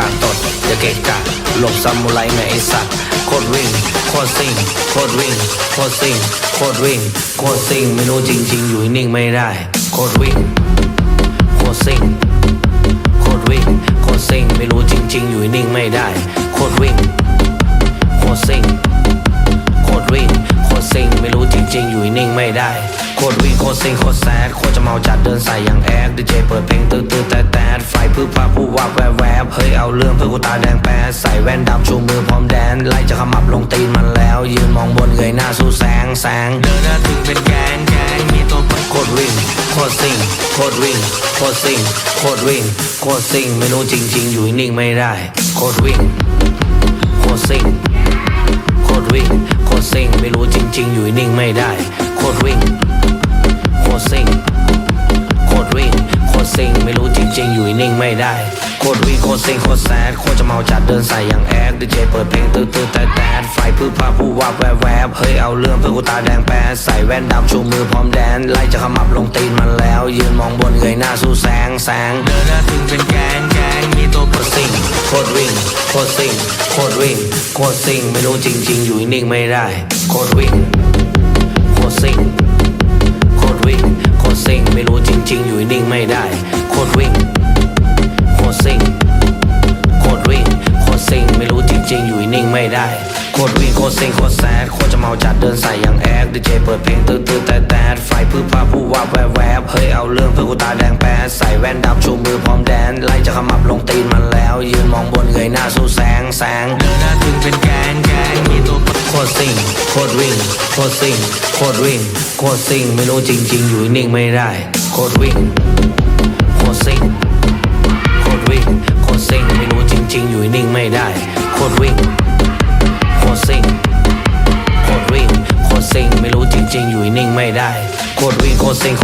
การตดอย่าเกะกะหลบซามูไรไงไอสัตว์โคตรวิ่งโคตรซิ่งโคตรวิ่งโคตรซิ่งโคตรวิ่งโคตรซิ่งไม่รู้จริง ๆ อยู่นิ่งไม่ได้โคตรวิ่งโคตรซิ่งโคตรวิ่งโคตรซิ่งไม่รู้จริง ๆ อยู่นิ่งไม่ได้โคตรวิ่งโคตรซิ่งโคตรวิ่งโคตรซิงไม่รู้จริง ๆ อยู่นิ่งไม่ได้ คตรวิ่งโคตรซิงโคตรแซดโคตรจะเมาจัดเดินใส่อย่างแอดดีเจเปิดเพลงตื้อตื้อแต่แต่ไฟพึ่พาผู้วับแวบแวบเฮ้ยเอาเรื่องเพื่อกูตาแดงแป๊ดใส่แว่นดำชูมือพร้อมแดนไล่จะขมับลงตีนมันแล้ว ยืนมองบนเงยหน้าสู้แสงแสงเดินหน้าถึงเป็นแกนแกนมีตัวโคตรวิ่งโคตรซิงโคตรวิ่งโคตรซิงโคตรวิ่งโคตรซิงไม่รู้จริง ๆ อยู่นิ่งไม่ได้โคตรวิ่งโคตรซิงโคตรวิ่งโคตรซิ่งไม่รู้จริง ๆ อยู่นิ่งไม่ได้โคตรวิ่งโค ตรซิ่งโคตรวิ่งโคตรซิ่งไม่รู้จริงๆ อยู่นิ่งไม่ได้ โคตรวิ่งโคตรซิ่งโคตรแซดโคตรจะเมาจัดเดินใส่อย่างแอดดีเจเปิดเพลงตื้อตื้อแต่แต่ไฟพึ่พาผู้วับแวบแวบเฮ้ยเอาเรื่องเพื่อกูตาแดงแป๊ดใส่แว่นดำชูมือพร้อมแดนไล่จะขมับลงตีนมันแล้ว ยืนมองบนเงยหน้าสู้แสงแสงเดินหน้าถึงเป็นแกนแกนมีตัวโคตรซิ่งโคตรวิ่งโคตรซิ่งโคตรวิ่งโคตรซิ่งไม่รู้จริงๆ อยู่นิ่งไม่ได้โคตรวิ่งโคตรซิ่ง วิ่งโคตรซิ่งไม่รู้จริง ๆ อยู่นิ่งไม่ได้ โคตรวิ่ง โคตรซิ่ง โคตรวิ่ง โคตรซิ่งไม่รู้จริง ๆ อยู่นิ่งไม่ได้ โคตรวิ่งโคตรซิ่งโคตรแซดโคตรจะเมาจัดเดินใส่อย่างแอดดีเจเปิดเพลงตื้อตื้อแต่แต่ไฟพืชผ้าผู้ว่าแวแว บเฮ้ยเอาเรื่องเพื่อกูตาแดงแป๊ดใส่แว่นดำชูมือพร้อมแดนไล่จะขมับลงตีนมันแล้ว ยืนมองบนเงยหน้าสู้แสงแสงเดินหน้าถึงเป็นแกนแกนมีตัวโคตรซิ่งโคตรวิ่งโคตรซิ่งโคตรวิ่งโคตรซิ่งไม่รู้จริง ๆ อยู่นิ่งไม่ได้โคตรวิ่งโคตรซิ่ง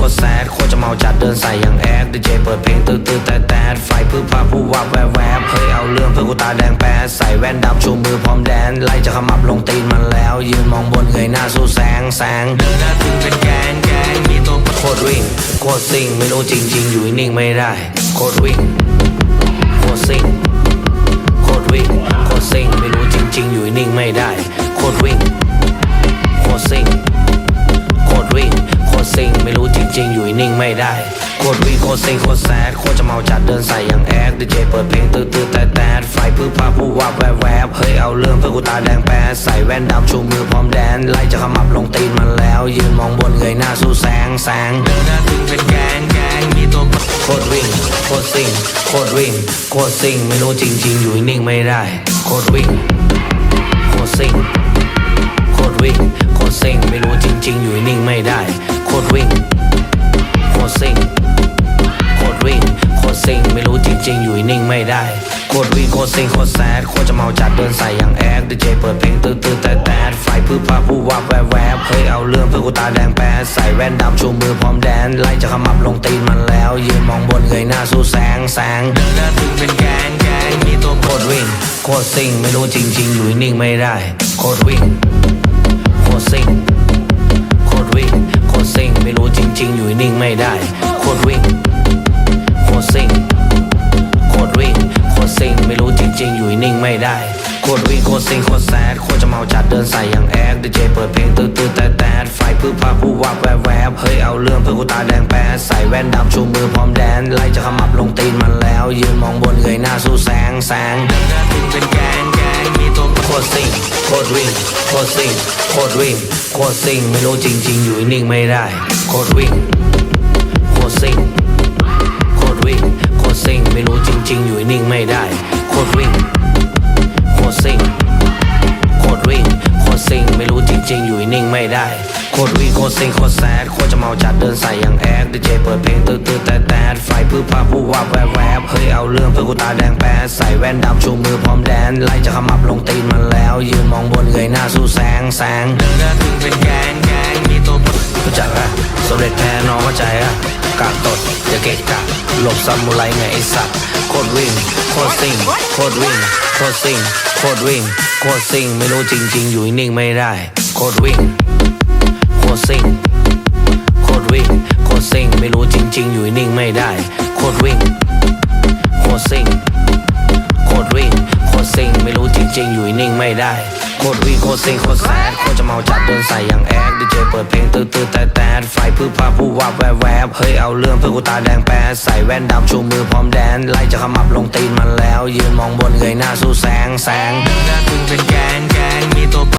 ตรซิงโคตรแซดโคตรจะเมาจัดเดินใส่อย่างแอดดีเจเปิดเพลงตื้อตื้อแต่แต่ไฟพึ่พาผู้วับแวบแวบเฮ้ยเอาเรื่องเพื่อกูตาแดงแป๊ดใส่แว่นดำชูมือพร้อมแดนไล่จะขมับลงตีนมันแล้ว ยืนมองบนเงยหน้าสู้แสงแสงเดินหน้าถึงเป็นแกนแกนมีตัวโคตรวิ่งโคตรซิงไม่รู้จริงๆอยู่นิ่งไม่ได้โคตรวิ่งโคตรซิง ยู่นิ่งไม่ได้โคตรวิ่งโคตรซิ่งโคตรแซดโคตรจะเมาจัดเดินใส่อย่างแอดดีเจเปิดเพลงตื้อตื้อแต่แต่ไฟพึ่พาผู้วับแวบแวบเฮ้ยเอาเรื่องเพื่อกูตาแดงแป๊ดใส่แว่นดำชูมือพร้อมแดนไล่จะขมับลงตีนมันแล้ว ยืนมองบนเงยหน้าสู้แสงแสงเดินหน้าถึงเป็นแกนแกนมีตัวโคตรวิ่งโคตรซิ่งโคตรวิ่งโคตรซิ่งไม่รู้จริง ๆ อยู่นิ่งไม่ได้โคตรวิ่งโคตรซิ่งโคตรวิ่งโคตรซิ่งไม่รู้จริง ๆ อยู่นิ่งไม่ได้โคตรวิ่ง จริงอยู่นิ่งไม่ได้โคตรวิ่งโคตรซิงโคตรแซดโคตรจะเมาจัดเดินใส่อย่างแอดดีเจเปิดเพลงตื้อตื้อแต่แต่ไฟพึ่พาผู้วับแวบแวบเฮ้ยเอาเรื่องเพื่อกูตาแดงแป๊ดใส่แว่นดำชูมือพร้อมแดนไล่จะขมับลงตีนมันแล้ว ยืนมองบนเงยหน้าสู้แสงแสงเดินหน้าถึงเป็นแกนแกนมีตัวโคตรวิ่งโคตรซิงไม่รู้จริง ๆ อยู่นิ่งไม่ได้โคตรวิ่งโคตรซิงโคตรวิ่งโคตรซิงไม่รู้จริง ๆ อยู่นิ่งไม่ได้ ตรวิ่งโคตรซิงโคตรแซดโคตรจะเมาจัดเดินใส่อย่างแอดดีเจเปิดเพลงตื้อตื้อแต่แต่ไฟพึ่พาผู้วับแวบแวบเฮ้ยเอาเรื่องเพื่อกูตาแดงแป๊ดใส่แว่นดำชูมือพร้อมแดนไล่จะขมับลงตีนมันแล้ว ยืนมองบนเงยหน้าสู้แสงแสงเดินหน้าถึงเป็นแกนแกนมีตัวโคตรซิงโคตรวิ่งโคตรซิงโคตรวิ่งโคตรซิงไม่รู้จริง ๆ อยู่นิ่งไม่ได้โคตรวิ่งโคตรซิงโคตรวิ่งโคตรซิงไม่รู้จริง ๆ อยู่นิ่งไม่ได้ จริงอยู่นิ่งไม่ได้ โคตรวิ่งโคตรซิงโคตรแซดโคตรจะเมาจัดเดินใส่อย่างแอดดีเจเปิดเพลงตื้อตื้อแต่แต่ไฟพึ่พาผู้วับแวบแวบเฮ้ยเอาเรื่องเพื่อกูตาแดงแป๊ดใส่แว่นดำชูมือพร้อมแดนไล่จะขมับลงตีนมันแล้ว ยืนมองบนเงยหน้าสู้แสงแสงเดินหน้าถึงเป็นแกนแกนมีตัวรู้จักอะสำเร็จแพ้น้องเข้าใจอะกาดตดอย่าเกะกะหลบซามูไรไงไอสัตว์โคตรวิ่งโคตรซิงโคตรวิ่งโคตรซิงโคตรวิ่งโคตรซิงไม่รู้จริง ๆ อยู่นิ่งไม่ได้ โคตรวิ่งโคตรซิงโคตรวิ่งโคตรซิงไม่รู้จริง ๆ อยู่นิ่งไม่ได้ โคตรวิ่งโคตรซิงโคตรริง ๆ อยู่นิ่งไม่ได้โคตรวิ่งโคตรซิงโคตรแซดโคตรจะเมาจัดเดินใส่อย่างแอดดีเจเปิดเพลงตื้อตื้อแต่แต่ไฟพื้นผ้าผู้วับแวบแวบเฮ้ยเอาเรื่องเพื่อกูตาแดงแป๊ดใส่แว่นดำชูมือพร้อมแดน ไล่จะขมับลงตีนมันแล้ว ยืนมองบนเงยหน้าสู้แสงแสงหน้าตึงเป็นแกงแกงมีตัว